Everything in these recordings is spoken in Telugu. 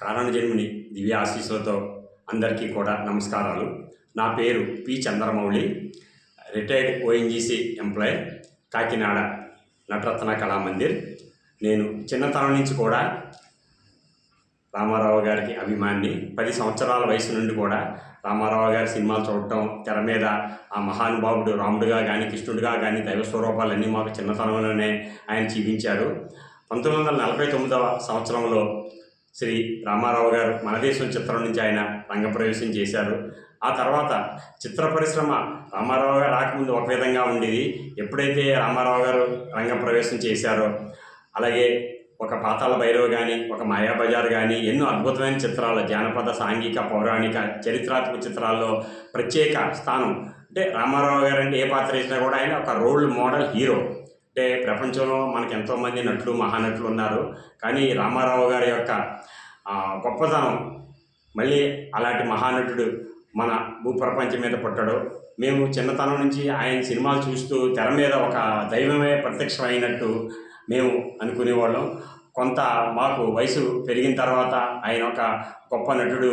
కారణజన్మిని దివ్య ఆశీస్సులతో అందరికీ కూడా నమస్కారాలు. నా పేరు P Chandramouli retired ONGC employee Kakinada Nataratna Kalamandir నేను చిన్నతనం నుంచి కూడా రామారావు గారికి అభిమాని పది సంవత్సరాల వయసు నుండి కూడా రామారావు గారి సినిమాలు చూడటం తెర మీద ఆ మహానుభావుడు రాముడుగా కానీ కృష్ణుడిగా కానీ దైవ స్వరూపాలన్నీ మాకు చిన్నతనంలోనే ఆయన చూపించారు పంతొమ్మిది వందల నలభై తొమ్మిదవ సంవత్సరంలో శ్రీ రామారావు గారు మన దేశం చిత్రం నుంచి ఆయన రంగప్రవేశం చేశారు. ఆ తర్వాత చిత్ర పరిశ్రమ రామారావు గారు రాకముందు ఒక విధంగా ఉండేది. ఎప్పుడైతే రామారావు గారు రంగప్రవేశం చేశారో అలాగే ఒక పాతాల భైరవ్ కానీ ఒక మాయాబజార్ కానీ ఎన్నో అద్భుతమైన చిత్రాలు జానపద సాంఘిక పౌరాణిక చరిత్రాత్మక చిత్రాల్లో ప్రత్యేక స్థానం. అంటే రామారావు గారు అంటే ఏ పాత్ర వేసినా కూడా ఆయన ఒక రోల్ మోడల్ హీరో. అంటే ప్రపంచంలో మనకు ఎంతోమంది నటులు మహానటులు ఉన్నారు. కానీ రామారావు గారి యొక్క గొప్పతనం మళ్ళీ అలాంటి మహానటుడు మన భూప్రపంచం మీద పుట్టడు. మేము చిన్నతనం నుంచి ఆయన సినిమాలు చూస్తూ తెర మీద ఒక దైవమే ప్రత్యక్షమైనట్టు మేము అనుకునేవాళ్ళం. కొంత మాకు వయసు పెరిగిన తర్వాత ఆయన ఒక గొప్ప నటుడు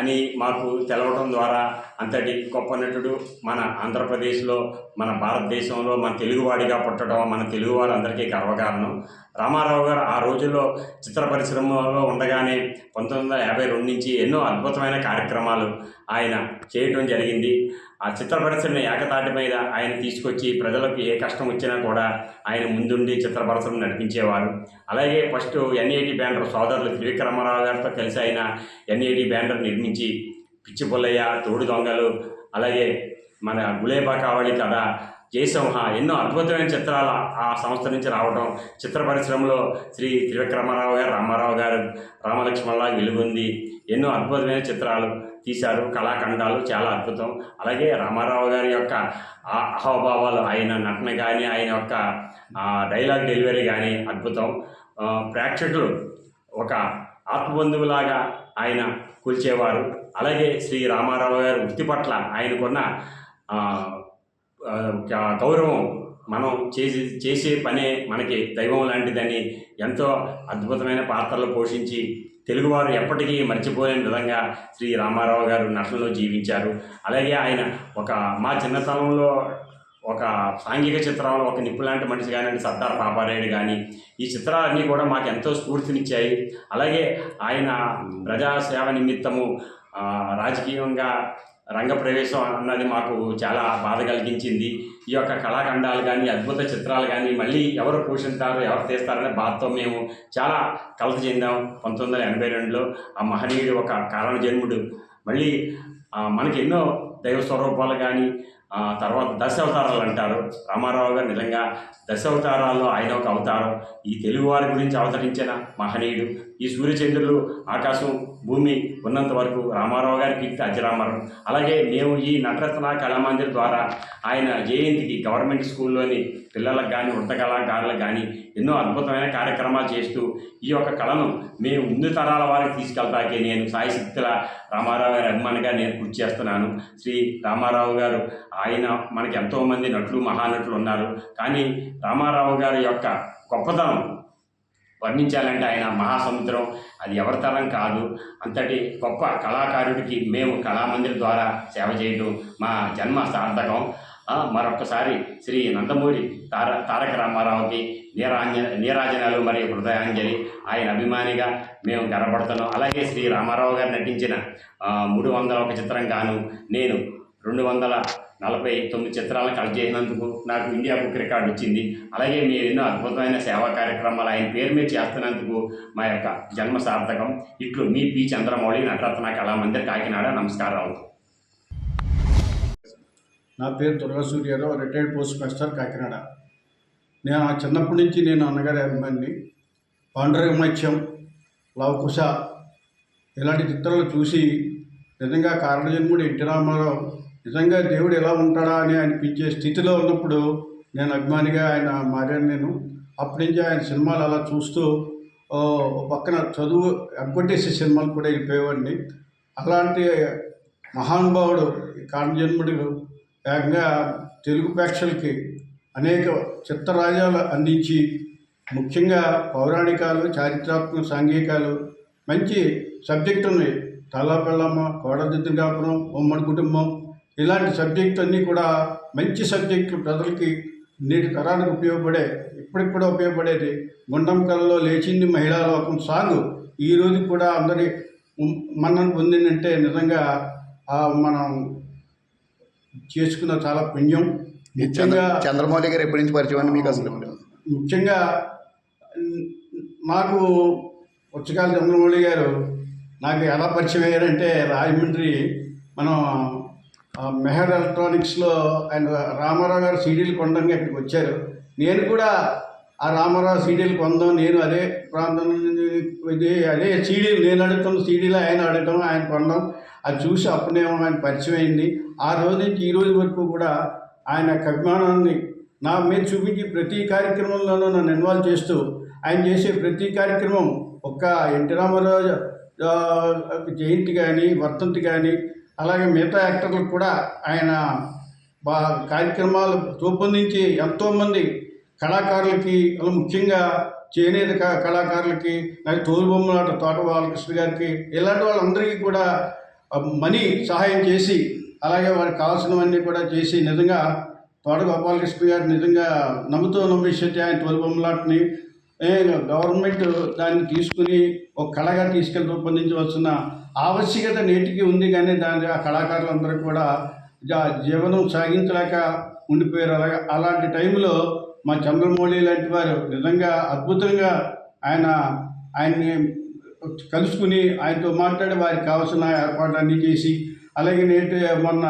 అని మాకు తెలవడం ద్వారా అంతటి గొప్ప నటుడు మన ఆంధ్రప్రదేశ్లో మన భారతదేశంలో మన తెలుగువాడిగా పుట్టడం మన తెలుగు వాళ్ళందరికీ గర్వకారణం. రామారావు గారు ఆ రోజుల్లో చిత్ర పరిశ్రమలో ఉండగానే పంతొమ్మిది వందల యాభై రెండు నుంచి ఎన్నో అద్భుతమైన కార్యక్రమాలు ఆయన చేయటం జరిగింది. ఆ చిత్ర పరిశ్రమ ఏకతాటి మీద ఆయన తీసుకొచ్చి ప్రజలకు ఏ కష్టం వచ్చినా కూడా ఆయన ముందుండి చిత్ర పరిశ్రమ నడిపించేవారు. అలాగే ఫస్ట్ ఎన్ఏటి బ్యానర్ సోదరులు త్రివిక్రమరావు గారితో కలిసి ఆయన ఎన్ఏటి బ్యానర్ నిర్మించి పిచ్చి పుల్లయ్య తోడు దొంగలు అలాగే మన గులేబా కావళి కథ జయసింహ ఎన్నో అద్భుతమైన చిత్రాలు ఆ సంస్థ నుంచి రావడం చిత్ర పరిశ్రమలో శ్రీ త్రివిక్రమరావు గారు రామారావు గారు రామలక్ష్మణలా వెలుగుంది. ఎన్నో అద్భుతమైన చిత్రాలు. తీశారు. కళాఖండాలు చాలా అద్భుతం. అలాగే రామారావు గారి యొక్క అహోభావాలు ఆయన నటన కానీ ఆయన యొక్క డైలాగ్ డెలివరీ కానీ అద్భుతం. ప్రేక్షకులు ఒక ఆత్మబంధువులాగా ఆయన కూల్చేవారు. అలాగే శ్రీ రామారావు గారి వృత్తి పట్ల ఆయనకున్న గౌరవం మనం చేసి చేసే పనే మనకి దైవం లాంటిదని ఎంతో అద్భుతమైన పాత్రలు పోషించి తెలుగువారు ఎప్పటికీ మర్చిపోలేని విధంగా శ్రీ రామారావు గారు నటనలో జీవించారు. అలాగే ఆయన ఒక మా చిన్నతనంలో ఒక సాంఘిక చిత్రాలు ఒక నిప్పు లాంటి మనిషి కానీ సర్దార్ పాపారాయుడు కానీ ఈ చిత్రాలన్నీ కూడా మాకు ఎంతో స్ఫూర్తినిచ్చాయి. అలాగే ఆయన ప్రజాసేవ నిమిత్తము రాజకీయంగా రంగప్రవేశం అన్నది మాకు చాలా బాధ కలిగించింది. ఈ యొక్క కళాఖండాలు కానీ అద్భుత చిత్రాలు కానీ మళ్ళీ ఎవరు పోషిస్తారు ఎవరు తీస్తారనే బాధతో మేము చాలా కలత చెందాం. పంతొమ్మిది వందల ఎనభై రెండులో ఆ మహనీయుడు ఒక కారణ జన్ముడు మళ్ళీ మనకి ఎన్నో దైవ స్వరూపాలు కానీ తర్వాత దశ అవతారాలు అంటారు. రామారావు గారు నిజంగా దశ అవతారాల్లో ఆయన ఒక అవతారం. ఈ తెలుగువారి గురించి అవతరించిన మహనీయుడు ఈ సూర్యచంద్రులు ఆకాశం భూమి ఉన్నంత వరకు రామారావు గారి కీర్తి అజరామరం. అలాగే మేము ఈ నటరత్న కళామందిర్ ద్వారా ఆయన జయంతికి గవర్నమెంట్ స్కూల్లోని పిల్లలకు కానీ వృద్ధ కళాకారులకు కానీ ఎన్నో అద్భుతమైన కార్యక్రమాలు చేస్తూ ఈ యొక్క కళను మేము ముందు తరాల వారికి తీసుకెళ్తాకే నేను సాయశక్తుల రామారావు గారి అభిమానిగా నేను కృషి చేస్తున్నాను. శ్రీ రామారావు గారు ఆయన మనకి ఎంతోమంది నటులు మహానటులు ఉన్నారు. కానీ రామారావు గారి యొక్క గొప్పతనం వర్ణించాలంటే ఆయన మహాసముద్రం. అది ఎవరితరం కాదు. అంతటి గొప్ప కళాకారుడికి మేము కళామందిర్ ద్వారా సేవ చేయడం మా జన్మ సార్థకం. మరొకసారి శ్రీ నందమూరి తార తారక రామారావుకి నీరాంజ నీరాజనాలు మరియు హృదయాంజలి. ఆయన అభిమానిగా మేము గర్వపడుతున్నాం. అలాగే శ్రీ రామారావు గారు నటించిన మూడు వందల ఒక చిత్రం గాను నేను రెండు వందల నలభై తొమ్మిది చిత్రాలను కలెక్ట్ చేసినందుకు నాకు ఇండియా బుక్ రికార్డు వచ్చింది అలాగే మీరు ఎన్నో అద్భుతమైన సేవా కార్యక్రమాలు ఆయన పేరు మీద చేస్తున్నందుకు మా యొక్క జన్మ సార్థకం. ఇట్లు మీ పి చంద్రమౌళి నటరత్న కళామందిర్ కాకినాడ. నమస్కారాలు. నా పేరు Durgasuryarao retired post master Kakinada. నేను ఆ చిన్నప్పటి నుంచి నేను అన్నగారి అభిమాని పాండరంగ మత్స్యం లవకుశ ఇలాంటి చిత్రాలు చూసి నిజంగా కారణజన్ముడు ఎన్టీ రామారావు నిజంగా దేవుడు ఎలా ఉంటాడా అని అనిపించే స్థితిలో ఉన్నప్పుడు నేను అభిమానిగా ఆయన మారాను నేను. అప్పటి నుంచి ఆయన సినిమాలు అలా చూస్తూ పక్కన చదువు ఎగ్గొట్టేసే సినిమాలు కూడా వెళ్ళిపోయేవాడిని. అలాంటి మహానుభావుడు కాణజన్ముడు కారణజన్ముడు ఏకంగా తెలుగు ప్రేక్షకులకి అనేక చిత్తరాజాలు అందించి ముఖ్యంగా పౌరాణికాలు చారిత్రాత్మక సాంఘికాలు మంచి సబ్జెక్ట్ ఉన్నాయి. తల్లా కోడదిద్దు కాపురం ఉమ్మడి కుటుంబం ఇలాంటి సబ్జెక్టు అన్నీ కూడా మంచి సబ్జెక్టులు ప్రజలకి నేటి తరానికి ఉపయోగపడే ఇప్పటికి కూడా ఉపయోగపడేది. గుండం కల్లో లేచింది మహిళా లోకం సాంగ్. ఈ రోజు కూడా అందరి మన్నను పొందిందంటే నిజంగా మనం చేసుకున్న చాలా పుణ్యం. ముఖ్యంగా చంద్రమౌళి గారు ఎప్పటి నుంచి పరిచయం మీకు అసలు ముఖ్యంగా నాకు ఉచ్చకాల చంద్రమౌళి గారు నాకు ఎలా పరిచయం అయ్యారంటే రాజమండ్రి మనం మెహర్ ఎలక్ట్రానిక్స్లో ఆయన రామారావు గారు సీడీలు కొనడానికి అక్కడికి వచ్చారు. నేను కూడా ఆ రామారావు సీడీలు కొందాం నేను అదే ప్రాంతం ఇది అదే సీడీలు నేను అడుగుతాం సీడీలు ఆయన అడగటం ఆయన కొనడం అది చూసి అప్పుడేమో ఆయన పరిచయం అయింది. ఆ రోజు నుంచి ఈ రోజు వరకు కూడా ఆయన యొక్క అభిమానాన్ని నా మీద చూపించి ప్రతి కార్యక్రమంలోనూ నన్ను ఇన్వాల్వ్ చేస్తూ ఆయన చేసే ప్రతి కార్యక్రమం ఒక్క ఎన్టీ రామారావు జయంతి కానీ వర్తంతి కానీ అలాగే మిగతా యాక్టర్లకు కూడా ఆయన బా కార్యక్రమాలు రూపొందించి ఎంతోమంది కళాకారులకి అలా ముఖ్యంగా చేనేత క- కళాకారులకి అలాగే తోలుబొమ్మలాట తోట బాలకృష్ణ గారికి ఇలాంటి వాళ్ళందరికీ కూడా మనీ సహాయం చేసి అలాగే వారికి కావాల్సినవన్నీ కూడా చేసి నిజంగా తోట గోపాలకృష్ణ గారు నిజంగా నమ్ముతూ నమ్మేసేది ఆయన తోలుబొమ్మలాటని గవర్నమెంట్ దాన్ని తీసుకుని ఒక కళగా తీసుకెళ్ళి రూపొందించవలసిన ఆవశ్యకత నేటికి ఉంది కానీ దాని ఆ కళాకారులందరూ కూడా జీవనం సాగించలేక ఉండిపోయారు. అలాగే అలాంటి టైంలో మా చంద్రమౌళి లాంటి వారు నిజంగా అద్భుతంగా ఆయన ఆయన్ని కలుసుకుని ఆయనతో మాట్లాడి వారికి కావాల్సిన ఏర్పాట్లన్నీ చేసి అలాగే నేటి మొన్న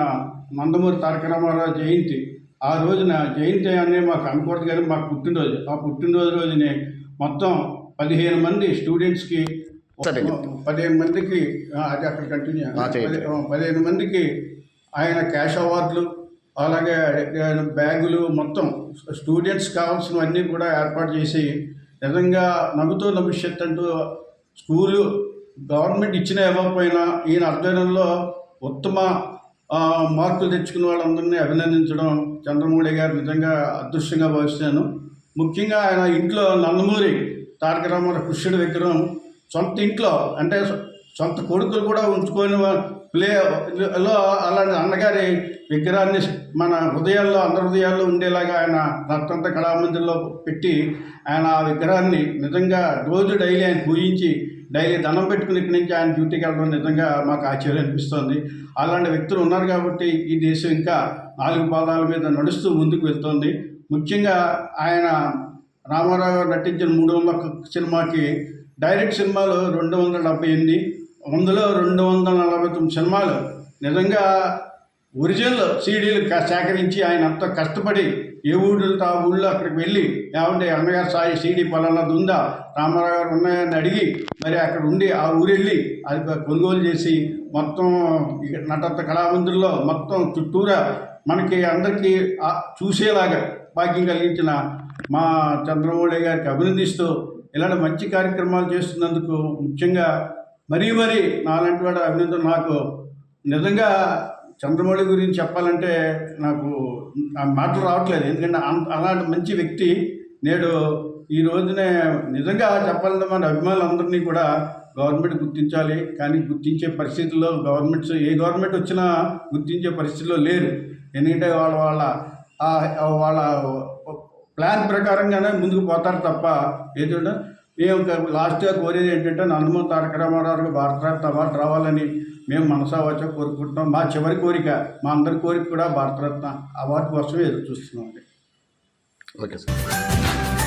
నందమూరి తారక రామారావు జయంతి ఆ రోజున జయంతి అనే మాకు అనుకోవద్దు కానీ మాకు పుట్టినరోజు. ఆ పుట్టినరోజు రోజునే మొత్తం పదిహేను మంది స్టూడెంట్స్కి సరే. పదిహేను మందికి అది అక్కడ కంటిన్యూ పదిహేను మందికి ఆయన క్యాష్ అవార్డులు అలాగే బ్యాగులు మొత్తం స్టూడెంట్స్ కావాల్సినవన్నీ కూడా ఏర్పాటు చేసి నిజంగా నవ్వుతో భవిష్యత్ అంటూ స్కూలు గవర్నమెంట్ ఇచ్చినా ఇవ్వకపోయినా ఈయన అధ్యయనంలో ఉత్తమ మార్కులు తెచ్చుకున్న వాళ్ళందరినీ అభినందించడం చంద్రమౌళి గారు నిజంగా అదృష్టంగా భావిస్తాను ముఖ్యంగా ఆయన ఇంట్లో నందమూరి తారక రామారావు కృష్ణుడి విగ్రహం సొంత ఇంట్లో అంటే సొంత కొడుకులు కూడా ఉంచుకొని ప్లేలో ప్లే లో అలాంటి అన్నగారి విగ్రహాన్ని మన హృదయాల్లో అందరి హృదయాల్లో ఉండేలాగా ఆయన రత్నంత కళామందిర్లో పెట్టి ఆయన ఆ విగ్రహాన్ని నిజంగా రోజు డైలీ ఆయన పూజించి డైలీ దండం పెట్టుకుని ఇక్కడి నుంచి ఆయన డ్యూటీకి వెళ్ళడం నిజంగా మాకు ఆశ్చర్యం అనిపిస్తుంది. అలాంటి వ్యక్తులు ఉన్నారు కాబట్టి ఈ దేశం ఇంకా నాలుగు పాదాల మీద నడుస్తూ ముందుకు వెళ్తోంది. ముఖ్యంగా ఆయన రామారావు గారు నటించిన మూడు వందల సినిమాకి డైరెక్ట్ సినిమాలు రెండు వందల డెబ్బై ఎనిమిది అందులో రెండు వందల నలభై తొమ్మిది సినిమాలు నిజంగా ఒరిజినల్ సీడీలు సేకరించి ఆయన అంత కష్టపడి ఏ ఊళ్ళో ఆ ఊళ్ళో అక్కడికి వెళ్ళి ఏమంటే అన్నగారు సాయి సీడీ పలానాది ఉందా రామారావు గారు ఉన్నాయని అడిగి మరి అక్కడ ఉండి ఆ ఊరు వెళ్ళి అది కొనుగోలు చేసి మొత్తం ఇక నటంత కళామందిర్లో మొత్తం చుట్టూరా మనకి అందరికీ చూసేలాగా భాగ్యం కలిగించిన మా చంద్రమౌళి గారికి అభినందిస్తూ ఇలాంటి మంచి కార్యక్రమాలు చేస్తున్నందుకు ముఖ్యంగా మరీ మరీ నాలాంటి వాడు అభినందన నాకు నిజంగా చంద్రమౌళి గురించి చెప్పాలంటే నాకు ఆ మాటలు రావట్లేదు. ఎందుకంటే అలాంటి మంచి వ్యక్తి నేడు ఈ రోజునే నిజంగా చెప్పాలంటే మన అభిమానులందరినీ కూడా గవర్నమెంట్ గుర్తించాలి. కానీ గుర్తించే పరిస్థితుల్లో గవర్నమెంట్స్ ఏ గవర్నమెంట్ వచ్చినా గుర్తించే పరిస్థితిలో లేరు. ఎందుకంటే వాళ్ళ వాళ్ళ వాళ్ళ ప్లాన్ ప్రకారంగానే ముందుకు పోతారు తప్ప ఏదో మేము లాస్ట్గా కోరేది ఏంటంటే నందమూరి తారక రామారావు భారతరత్న అవార్డు రావాలని మేము మనసా వచ్చా కోరుకుంటున్నాం. మా చివరి కోరిక మా అందరి కోరిక కూడా భారతరత్న అవార్డు కోసమే ఎదురు చూస్తున్నాం ఓకే సార్.